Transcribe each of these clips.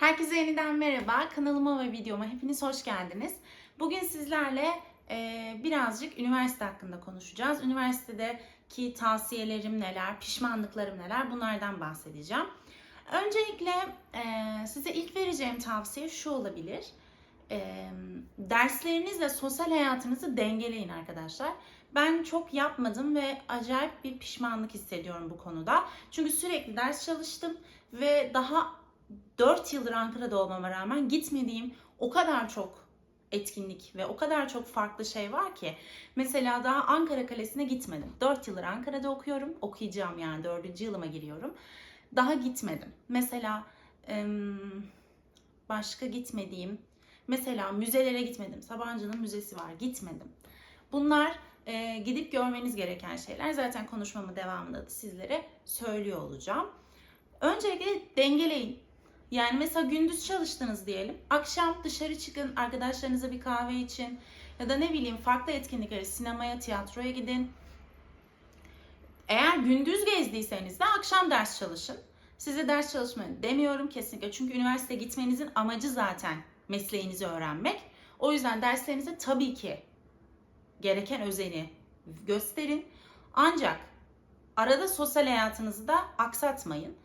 Herkese yeniden merhaba. Kanalıma ve videoma hepiniz hoş geldiniz. Bugün sizlerle e, birazcık üniversite hakkında konuşacağız. Üniversitedeki tavsiyelerim neler, pişmanlıklarım neler bunlardan bahsedeceğim. Öncelikle e, size ilk vereceğim tavsiye şu olabilir. E, derslerinizle sosyal hayatınızı dengeleyin arkadaşlar. Ben çok yapmadım ve acayip bir pişmanlık hissediyorum bu konuda. Çünkü sürekli ders çalıştım ve daha 4 yıldır Ankara'da olmama rağmen gitmediğim o kadar çok etkinlik ve o kadar çok farklı şey var ki. Mesela daha Ankara Kalesi'ne gitmedim. 4 yıldır Ankara'da okuyorum. Okuyacağım yani 4. yılıma giriyorum. Daha gitmedim. Mesela başka gitmediğim mesela müzelere gitmedim. Sabancı'nın müzesi var. Gitmedim. Bunlar gidip görmeniz gereken şeyler. Zaten konuşmamın devamında da sizlere söylüyor olacağım. Öncelikle dengeleyin. Yani mesela gündüz çalıştınız diyelim. Akşam dışarı çıkın, arkadaşlarınıza bir kahve için ya da ne bileyim farklı etkinliklere, sinemaya, tiyatroya gidin. Eğer gündüz gezdiyseniz de akşam ders çalışın. Size ders çalışmayın demiyorum kesinlikle. Çünkü üniversite gitmenizin amacı zaten mesleğinizi öğrenmek. O yüzden derslerinize tabii ki gereken özeni gösterin. Ancak arada sosyal hayatınızı da aksatmayın.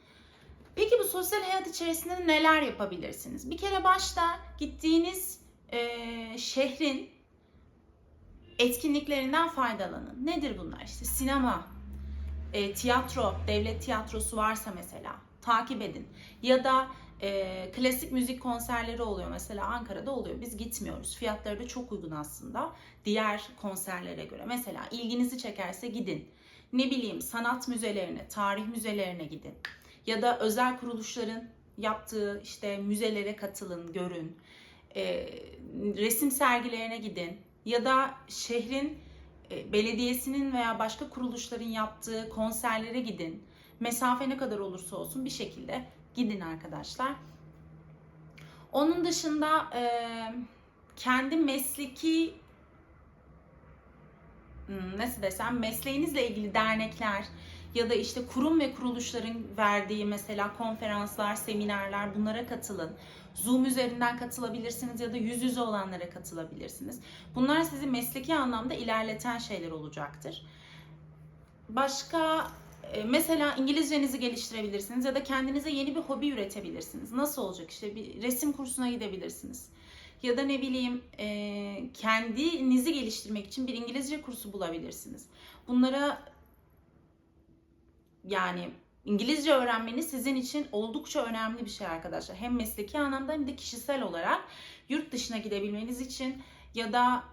Peki bu sosyal hayat içerisinde neler yapabilirsiniz? Bir kere başta gittiğiniz e, şehrin etkinliklerinden faydalanın. Nedir bunlar? İşte sinema, e, tiyatro, devlet tiyatrosu varsa mesela takip edin. Ya da e, klasik müzik konserleri oluyor mesela Ankara'da oluyor. Biz gitmiyoruz. Fiyatları da çok uygun aslında diğer konserlere göre. Mesela ilginizi çekerse gidin. Ne bileyim sanat müzelerine, tarih müzelerine gidin ya da özel kuruluşların yaptığı işte müzelere katılın, görün. E, resim sergilerine gidin ya da şehrin e, belediyesinin veya başka kuruluşların yaptığı konserlere gidin. Mesafe ne kadar olursa olsun bir şekilde gidin arkadaşlar. Onun dışında e, kendi mesleki hmm, nasıl desem mesleğinizle ilgili dernekler ya da işte kurum ve kuruluşların verdiği mesela konferanslar, seminerler bunlara katılın. Zoom üzerinden katılabilirsiniz ya da yüz yüze olanlara katılabilirsiniz. Bunlar sizi mesleki anlamda ilerleten şeyler olacaktır. Başka e, mesela İngilizcenizi geliştirebilirsiniz ya da kendinize yeni bir hobi üretebilirsiniz. Nasıl olacak? İşte bir resim kursuna gidebilirsiniz. Ya da ne bileyim e, kendinizi geliştirmek için bir İngilizce kursu bulabilirsiniz. Bunlara yani İngilizce öğrenmeniz sizin için oldukça önemli bir şey arkadaşlar. Hem mesleki anlamda hem de kişisel olarak yurt dışına gidebilmeniz için ya da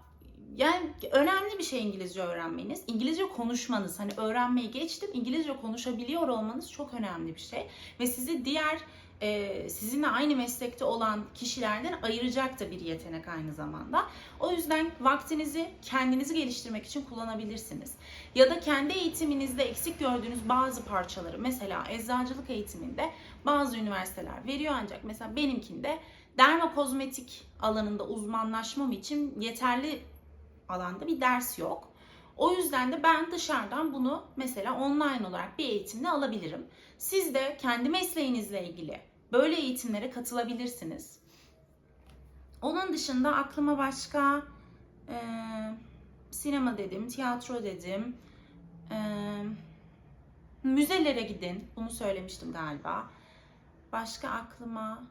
yani önemli bir şey İngilizce öğrenmeniz. İngilizce konuşmanız hani öğrenmeyi geçtim İngilizce konuşabiliyor olmanız çok önemli bir şey. Ve sizi diğer e, sizinle aynı meslekte olan kişilerden ayıracak da bir yetenek aynı zamanda. O yüzden vaktinizi kendinizi geliştirmek için kullanabilirsiniz. Ya da kendi eğitiminizde eksik gördüğünüz bazı parçaları mesela eczacılık eğitiminde bazı üniversiteler veriyor ancak mesela benimkinde dermokozmetik alanında uzmanlaşmam için yeterli alanda bir ders yok. O yüzden de ben dışarıdan bunu mesela online olarak bir eğitimle alabilirim. Siz de kendi mesleğinizle ilgili böyle eğitimlere katılabilirsiniz. Onun dışında aklıma başka e, sinema dedim, tiyatro dedim, e, müzelere gidin. Bunu söylemiştim galiba. Başka aklıma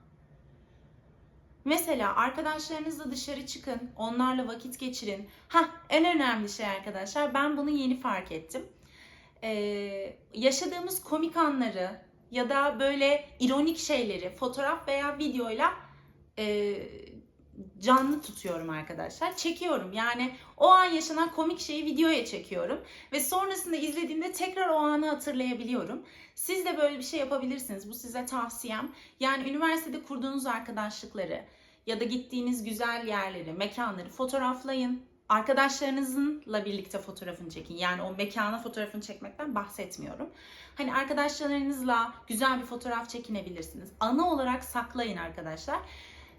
Mesela arkadaşlarınızla dışarı çıkın, onlarla vakit geçirin. Ha, en önemli şey arkadaşlar, ben bunu yeni fark ettim. Ee, yaşadığımız komik anları ya da böyle ironik şeyleri fotoğraf veya videoyla e, canlı tutuyorum arkadaşlar. Çekiyorum. Yani o an yaşanan komik şeyi videoya çekiyorum ve sonrasında izlediğimde tekrar o anı hatırlayabiliyorum. Siz de böyle bir şey yapabilirsiniz. Bu size tavsiyem. Yani üniversitede kurduğunuz arkadaşlıkları ya da gittiğiniz güzel yerleri, mekanları fotoğraflayın. Arkadaşlarınızla birlikte fotoğrafını çekin. Yani o mekana fotoğrafını çekmekten bahsetmiyorum. Hani arkadaşlarınızla güzel bir fotoğraf çekinebilirsiniz. Anı olarak saklayın arkadaşlar.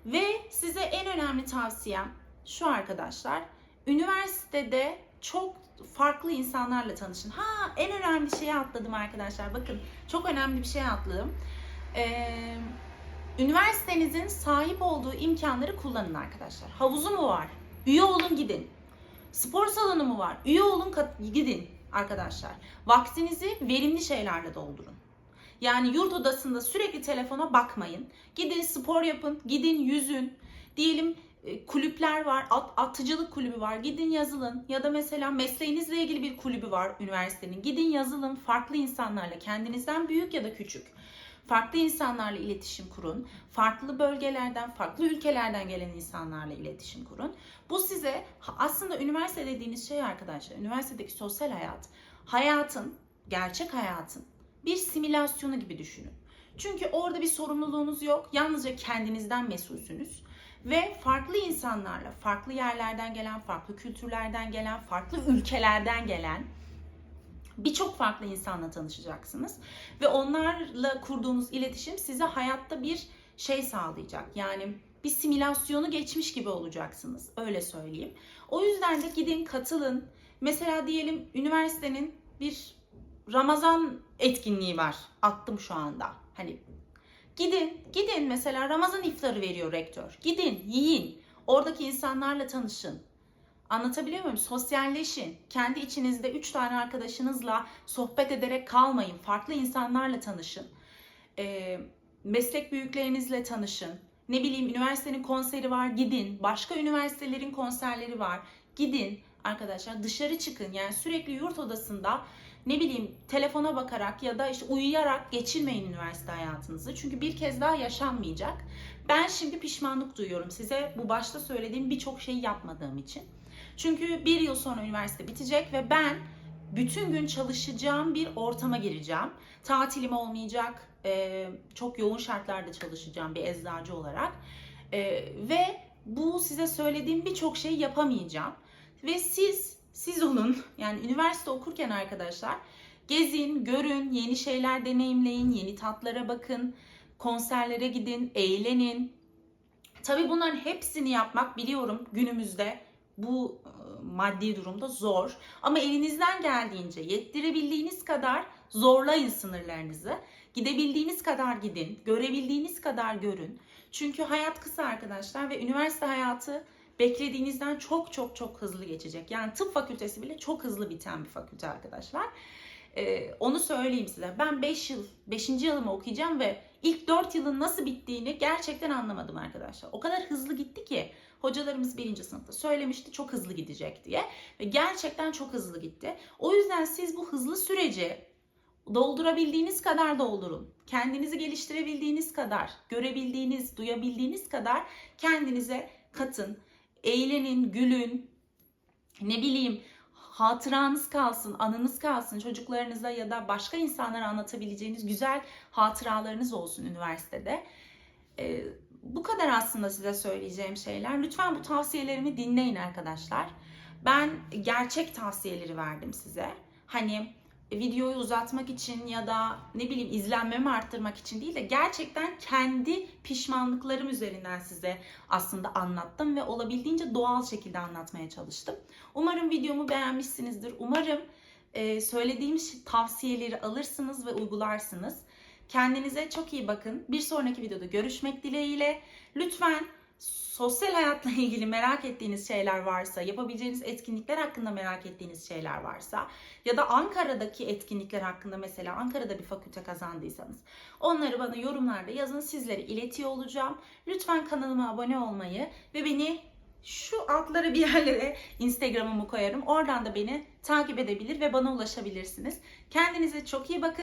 Ve size en önemli tavsiyem şu arkadaşlar. Üniversitede çok farklı insanlarla tanışın. Ha en önemli şeyi atladım arkadaşlar. Bakın çok önemli bir şey atladım. Ee, üniversitenizin sahip olduğu imkanları kullanın arkadaşlar. Havuzu mu var? Üye olun gidin. Spor salonu mu var? Üye olun gidin arkadaşlar. Vaktinizi verimli şeylerle doldurun. Yani yurt odasında sürekli telefona bakmayın. Gidin spor yapın, gidin yüzün. Diyelim e, kulüpler var, at, atıcılık kulübü var. Gidin yazılın. Ya da mesela mesleğinizle ilgili bir kulübü var üniversitenin. Gidin yazılın. Farklı insanlarla, kendinizden büyük ya da küçük. Farklı insanlarla iletişim kurun. Farklı bölgelerden, farklı ülkelerden gelen insanlarla iletişim kurun. Bu size aslında üniversite dediğiniz şey arkadaşlar, üniversitedeki sosyal hayat, hayatın, gerçek hayatın bir simülasyonu gibi düşünün. Çünkü orada bir sorumluluğunuz yok. Yalnızca kendinizden mesulsünüz. Ve farklı insanlarla, farklı yerlerden gelen, farklı kültürlerden gelen, farklı ülkelerden gelen birçok farklı insanla tanışacaksınız. Ve onlarla kurduğunuz iletişim size hayatta bir şey sağlayacak. Yani bir simülasyonu geçmiş gibi olacaksınız. Öyle söyleyeyim. O yüzden de gidin katılın. Mesela diyelim üniversitenin bir Ramazan etkinliği var. Attım şu anda. Hani gidin, gidin mesela Ramazan iftarı veriyor rektör. Gidin, yiyin. Oradaki insanlarla tanışın. Anlatabiliyor muyum? Sosyalleşin. Kendi içinizde 3 tane arkadaşınızla sohbet ederek kalmayın. Farklı insanlarla tanışın. Ee, meslek büyüklerinizle tanışın. Ne bileyim üniversitenin konseri var gidin. Başka üniversitelerin konserleri var. Gidin arkadaşlar dışarı çıkın. Yani sürekli yurt odasında ne bileyim telefona bakarak ya da işte uyuyarak geçirmeyin üniversite hayatınızı. Çünkü bir kez daha yaşanmayacak. Ben şimdi pişmanlık duyuyorum size bu başta söylediğim birçok şeyi yapmadığım için. Çünkü bir yıl sonra üniversite bitecek ve ben bütün gün çalışacağım bir ortama gireceğim. Tatilim olmayacak, e, çok yoğun şartlarda çalışacağım bir eczacı olarak. E, ve bu size söylediğim birçok şeyi yapamayacağım. Ve siz, siz olun yani üniversite okurken arkadaşlar gezin, görün, yeni şeyler deneyimleyin, yeni tatlara bakın, konserlere gidin, eğlenin. Tabii bunların hepsini yapmak biliyorum günümüzde bu e, maddi durumda zor. Ama elinizden geldiğince yettirebildiğiniz kadar zorlayın sınırlarınızı. Gidebildiğiniz kadar gidin, görebildiğiniz kadar görün. Çünkü hayat kısa arkadaşlar ve üniversite hayatı beklediğinizden çok çok çok hızlı geçecek. Yani tıp fakültesi bile çok hızlı biten bir fakülte arkadaşlar. Ee, onu söyleyeyim size. Ben 5 yıl, 5. yılımı okuyacağım ve ilk 4 yılın nasıl bittiğini gerçekten anlamadım arkadaşlar. O kadar hızlı gitti ki hocalarımız birinci sınıfta söylemişti çok hızlı gidecek diye. Ve gerçekten çok hızlı gitti. O yüzden siz bu hızlı süreci doldurabildiğiniz kadar doldurun. Kendinizi geliştirebildiğiniz kadar, görebildiğiniz, duyabildiğiniz kadar kendinize katın. Eğlenin, gülün, ne bileyim hatıranız kalsın, anınız kalsın çocuklarınıza ya da başka insanlara anlatabileceğiniz güzel hatıralarınız olsun üniversitede. Ee, bu kadar aslında size söyleyeceğim şeyler. Lütfen bu tavsiyelerimi dinleyin arkadaşlar. Ben gerçek tavsiyeleri verdim size. Hani videoyu uzatmak için ya da ne bileyim izlenmemi arttırmak için değil de gerçekten kendi pişmanlıklarım üzerinden size aslında anlattım ve olabildiğince doğal şekilde anlatmaya çalıştım. Umarım videomu beğenmişsinizdir. Umarım e, söylediğim tavsiyeleri alırsınız ve uygularsınız. Kendinize çok iyi bakın. Bir sonraki videoda görüşmek dileğiyle. Lütfen sosyal hayatla ilgili merak ettiğiniz şeyler varsa, yapabileceğiniz etkinlikler hakkında merak ettiğiniz şeyler varsa ya da Ankara'daki etkinlikler hakkında mesela Ankara'da bir fakülte kazandıysanız onları bana yorumlarda yazın sizlere iletiyor olacağım. Lütfen kanalıma abone olmayı ve beni şu altlara bir yerlere Instagram'ımı koyarım. Oradan da beni takip edebilir ve bana ulaşabilirsiniz. Kendinize çok iyi bakın.